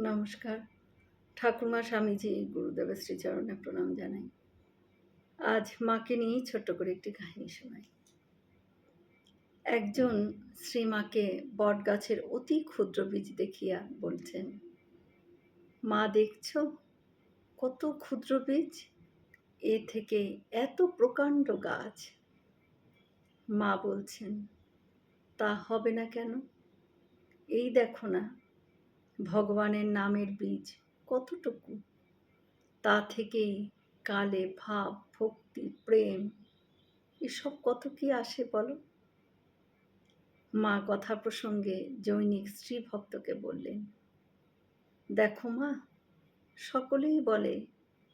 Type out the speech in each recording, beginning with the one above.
নমস্কার। ঠাকুরমা স্বামীজি গুরুদেবের শ্রীচরণে প্রণাম জানাই। আজ মাকে নিয়েই ছোট্ট করে একটি কাহিনী শোনাই। একজন শ্রীমাকে বট গাছের অতি ক্ষুদ্র বীজ দেখিয়া বলছেন, মা, দেখছ কত ক্ষুদ্র বীজ? এ থেকে এত প্রকাণ্ড গাছ। মা বলছেন, তা হবে না কেন? এই দেখো না ভগবানের নামের বীজ কতটুকু? তা থেকেই কালে ভাব, ভক্তি, প্রেম, এসব কত কি আসে বলো? মা কথা প্রসঙ্গে জৈনিক স্ত্রী ভক্তকে বললেন, দেখো মা, সকলেই বলে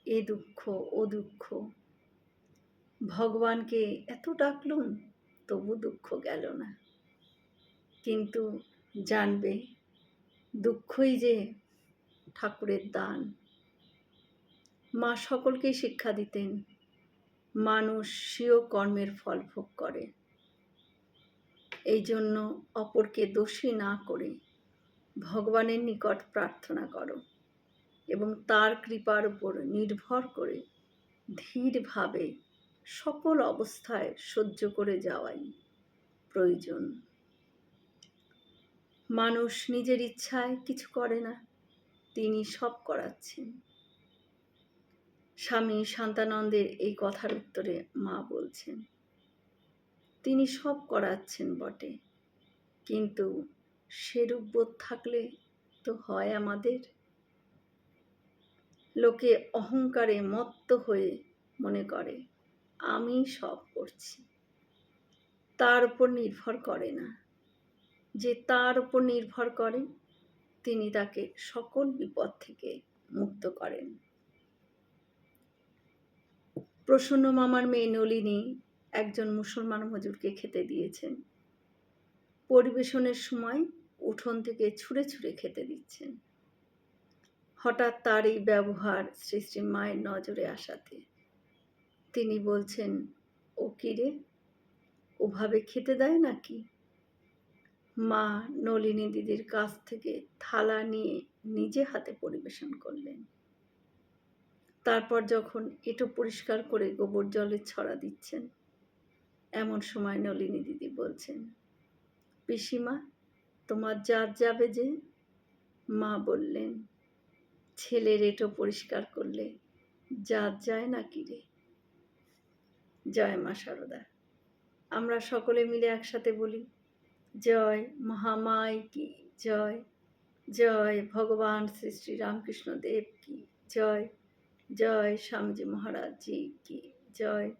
এ দুঃখ, ও দুঃখ। ভগবানকে এত ডাকলুম, তবু দুঃখ গেল না। কিন্তু জানবে দুঃখই যে ঠাকুরের দান। মা সকলকেই শিক্ষা দিতেন, মানুষ স্বীয় কর্মের ফল ভোগ করে। এই জন্য অপরকে দোষী না করে ভগবানের নিকট প্রার্থনা করো এবং তার কৃপার উপর নির্ভর করে ধীরভাবে সকল অবস্থায় সহ্য করে যাওয়াই প্রয়োজন। মানুষ নিজের ইচ্ছায় কিছু করে না, তিনি সব করাচ্ছেন। স্বামী শান্তানন্দের এই কথার উত্তরে মা বলছেন, তিনি সব করাচ্ছেন বটে, কিন্তু সেরূপ বোধ থাকলে তো হয় আমাদের। লোকে অহংকারে মত্ত হয়ে মনে করে, আমি সব করছি, তার উপর নির্ভর করে না। যে তার উপর নির্ভর করে তিনি তাকে সকল বিপদ থেকে মুক্ত করেন। প্রসন্ন মামার মেয়ে নলিনী একজন মুসলমান মজুরকে খেতে দিয়েছেন। পরিবেশনের সময় উঠোন থেকে ছুঁড়ে ছুঁড়ে খেতে দিচ্ছেন। হঠাৎ তার এই ব্যবহার শ্রী শ্রী মায়ের নজরে আসাতে। তিনি বলছেন, ও কিরে ওভাবে খেতে দেয় নাকি? মা নলিনী দিদির কাছ থেকে থালা নিয়ে নিজে হাতে পরিবেশন করলেন। তারপর যখন এটো পরিষ্কার করে গোবর জলের ছড়া দিচ্ছেন, এমন সময় নলিনী দিদি বলছেন, পিসিমা, তোমার জাত যাবে যে? মা বললেন, ছেলের এটো পরিষ্কার করলে জাত যায় না কি রে? জয় মা সারদা, আমরা সকলে মিলে একসাথে বলি জয় মহামায় কি, জয় জয় ভগবান শ্রী শ্রী রামকৃষ্ণ দেব কি, জয় জয় স্বামীজি মহারাজ জি কি, জয়।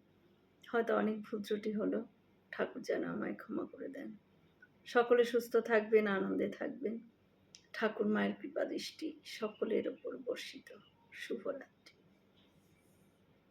হয়তো অনেক ভুল ত্রুটি হলো, ঠাকুর যেন আমায় ক্ষমা করে দেন। সকলে সুস্থ থাকবেন, আনন্দে থাকবেন। ঠাকুর মায়ের কৃপা দৃষ্টি সকলের ওপর বর্ষিত। শুভরাত্রি।